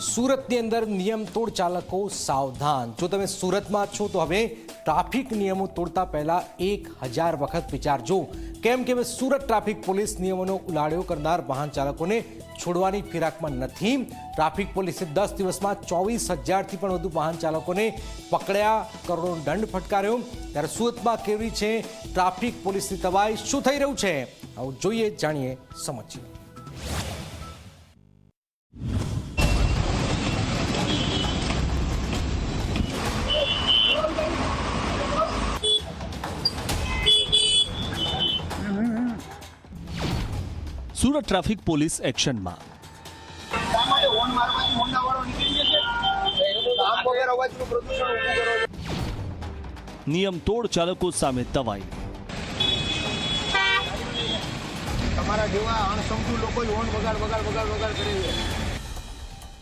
સુરતની અંદર નિયમ તોડ ચાલકો સાવધાન. જો તમે સુરતમાં છો, તો હવે ટ્રાફિક નિયમો તોડતા પહેલા એક હજાર વખત વિચારજો કેમ કે હવે સુરત ટ્રાફિક પોલીસ નિયમોનો ઉલાળ્યો કરનાર વાહન ચાલકોને છોડવાની ફિરાકમાં નથી. ટ્રાફિક પોલીસે દસ દિવસમાં ચોવીસ હજારથી પણ વધુ વાહન ચાલકોને પકડ્યા, કરોડો દંડ ફટકાર્યો. ત્યારે સુરતમાં કેવી છે? ટ્રાફિક પોલીસની તવાઈ શું થઈ રહ્યું છે? આવું જોઈએ, જાણીએ સમજીએ. સુરત ટ્રાફિક પોલીસ એક્શનમાં. નિયમ તોડ ચાલકો સામે તવાઈ. તમારા જેવા અણસમજુ લોકો જ વગાડ વગાડ વગાડ વગાડ કરે છે.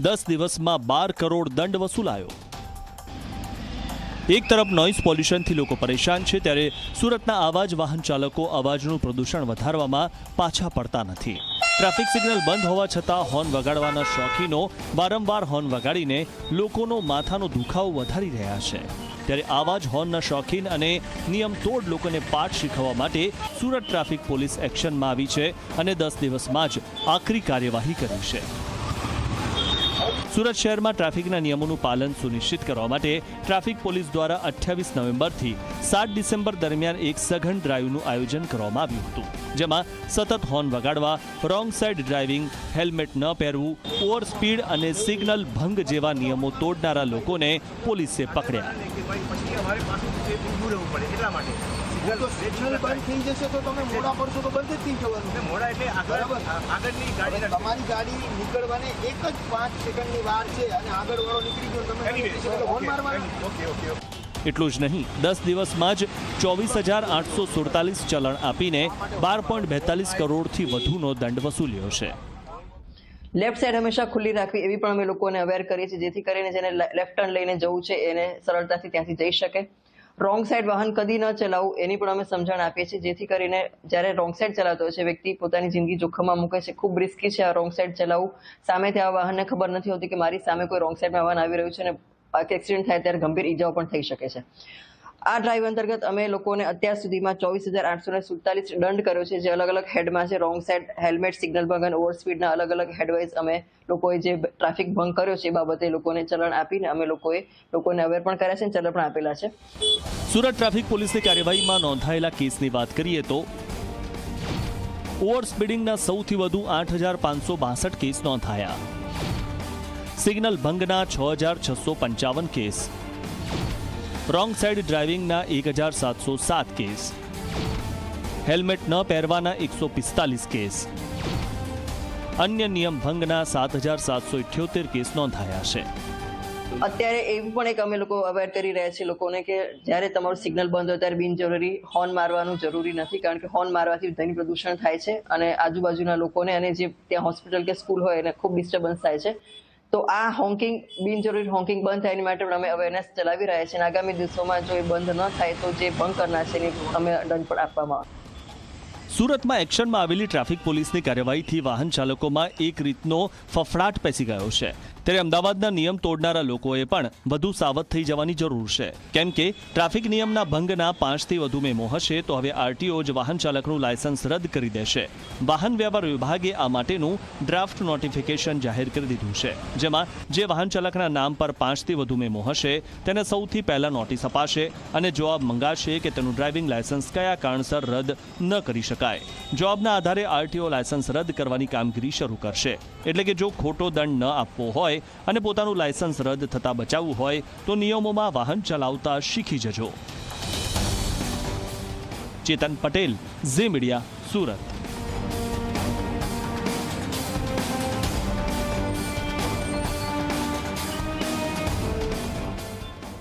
દસ દિવસમાં બાર કરોડ દંડ વસૂલાયો. એક તરફ નોઇઝ પોલ્યુશનથી લોકો પરેશાન છે, ત્યારે સુરતના આવા જ વાહન ચાલકો અવાજનું પ્રદૂષણ વધારવામાં પાછા પડતા નથી. ટ્રાફિક સિગ્નલ બંધ હોવા છતાં હોર્ન વગાડવાના શોખીનો વારંવાર હોર્ન વગાડીને લોકોનો માથાનો દુખાવો વધારી રહ્યા છે. ત્યારે આવા જ હોર્નના શોખીન અને નિયમ તોડ લોકોને પાઠ શીખવવા માટે સુરત ટ્રાફિક પોલીસ એક્શનમાં આવી છે અને દસ દિવસમાં જ આકરી કાર્યવાહી કરી છે. સુરત શહેરમાં ટ્રાફિકના નિયમોનું પાલન સુનિશ્ચિત કરવા માટે ટ્રાફિક પોલીસ દ્વારા અઠ્યાવીસ નવેમ્બરથી સાત ડિસેમ્બર દરમિયાન એક સઘન ડ્રાઈવનું આયોજન કરવામાં આવ્યું હતું, જેમાં સતત હોર્ન વગાડવા રોંગ સાઇડ ડ્રાઇવિંગ હેલ્મેટ ન પહેરવું ઓવર સ્પીડ અને સિગ્નલ ભંગ જેવા નિયમો તોડનારા લોકોને પોલીસે પકડ્યા. કે ભાઈ પછી અમારે પાછું તે ઊભું રહેવું પડે એટલા માટે સિગ્નલ સિગ્નલ બંધ થઈ જશે તો તમે મોડા પડશો તો બંધ જ થઈ જવાનું. મોડા એટલે આગળ આગળની ગાડી તમારી ગાડી નીકળવાને એક જ પાંચ સેકન્ડની વાર છે અને આગળ વાળો નીકળી ગયો તમે હોર્ન મારવાનું? ઓકે ઓકે એટલું જ નહીં દસ દિવસમાં જ ચોવીસ હજાર આઠસો સુડતાલીસ ચલણ આપીને બાર પોઈન્ટ બેતાલીસ કરોડથી વધુનો દંડ વસૂલ્યો છે. લેફ્ટ સાઈડ હંમેશા ખુલ્લી રાખવી એવી પણ અમે લોકોને અવેર કરીએ છીએ જેથી કરીને જેને લેફ્ટ ટર્ન લઈને જવું છે એને સરળતાથી ત્યાંથી જઈ શકે. રોંગ સાઈડ વાહન કદી ન ચલાવવું એની પણ અમે સમજણ આપીએ છીએ. જેથી કરીને જ્યારે રોંગ સાઈડ ચલાવતો હોય છે, વ્યક્તિ પોતાની જિંદગી જોખમમાં મૂકે છે, ખૂબ રિસ્કી છે આ રોંગ સાઈડ ચલાવવું. સામેથી આ વાહનને ખબર નથી હોતી કે મારી સામે કોઈ રોંગ સાઈડમાં વાહન આવી રહ્યું છે અને એક્સિડન્ટ થાય ત્યારે ગંભીર ઈજાઓ પણ થઈ શકે છે. આ ડ્રાઈવ અંતર્ગત અમે લોકોને અત્યાર સુધીમાં ચોવીસ હજાર આઠસો ને સુડતાલીસ દંડ કર્યો છે. જે અલગ અલગ હેડમાં છે. રોંગ સાઈડ હેલ્મેટ સિગ્નલ ભંગ અને ઓવર સ્પીડના અલગ અલગ હેડવાઇઝ અમે લોકોએ જે ટ્રાફિક ભંગ કર્યો છે એ બાબતે લોકોને ચલણ આપીને અમે લોકોએ લોકોને અવેર પણ કર્યા છે અને ચલણ પણ આપેલા છે. સુરત ટ્રાફિક પોલીસની કાર્યવાહીમાં નોંધાયેલા કેસની વાત કરીએ તો ઓવર સ્પીડિંગના સૌથી વધુ આઠ હજાર પાંચસો બાસઠ કેસ નોંધાયા. સિગ્નલ ભંગના છ હજાર છસો પંચાવન કેસ. રોંગ સાઇડ ડ્રાઇવિંગના એક હજાર સાતસો સાત કેસ. હેલ્મેટ ન પહેરવાના એકસો પિસ્તાલીસ કેસ. અન્ય નિયમ ભંગના સાત હજાર સાતસો ઇઠ્યોતેર કેસ નોંધાયા છે. અત્યારે એવું પણ એક અમે લોકો અવેર કરી રહ્યા છીએ લોકોને કે જ્યારે તમારું સિગ્નલ બંધ હોય ત્યારે બિનજરૂરી હોર્ન મારવાનું જરૂરી નથી, કારણ કે હોર્ન મારવાથી ધ્વનિ પ્રદૂષણ થાય છે અને આજુબાજુના લોકોને અને જે ત્યાં હોસ્પિટલ કે સ્કૂલ હોય એને ખૂબ ડિસ્ટર્બન્સ થાય છે. તો આ હોંકિંગ બિનજરૂરી હોંકિંગ બંધ થાય એની માટે પણ અમે અવેરનેસ ચલાવી રહ્યા છીએ અને આગામી દિવસોમાં જો એ બંધ ન થાય તો જે ભંગ કરનાર છે એની અમે દંડ પણ આપવામાં આવશે. સુરતમાં એક્શનમાં આવેલી ટ્રાફિક પોલીસની કાર્યવાહીથી વાહન ચાલકોમાં એક રીતનો ફફડાટ પેસી ગયો છે. ત્યારે અમદાવાદના નિયમ તોડનારા લોકોએ પણ વધુ સાવધ થઈ જવાની જરૂર છે. કેમ કે ટ્રાફિક નિયમના ભંગના પાંચથી વધુ મેમો હશે તો હવે આરટીઓ જ વાહન ચાલકનું લાયસન્સ રદ કરી દેશે. વાહન વ્યવહાર વિભાગે આ માટેનું ડ્રાફ્ટ નોટિફિકેશન જાહેર કરી દીધું છે, જેમાં જે વાહન ચાલકના નામ પર પાંચથી વધુ મેમો હશે, તેને સૌથી પહેલા નોટિસ અપાશે અને જવાબ મંગાશે કે તેનું ડ્રાઇવિંગ લાયસન્સ કયા કારણસર રદ ન કરી શકાય. જોબના આધારે આરટીઓ લાયસન્સ રદ કરવાની કામગીરી શરૂ કરશે. એટલે કે જો ખોટો દંડ ન આપવો હોય અને પોતાનું લાયસન્સ રદ થતા બચાવવું હોય, તો નિયમોમાં વાહન ચલાવતા શીખી જજો. Chetan Patel, Zee Media, Surat.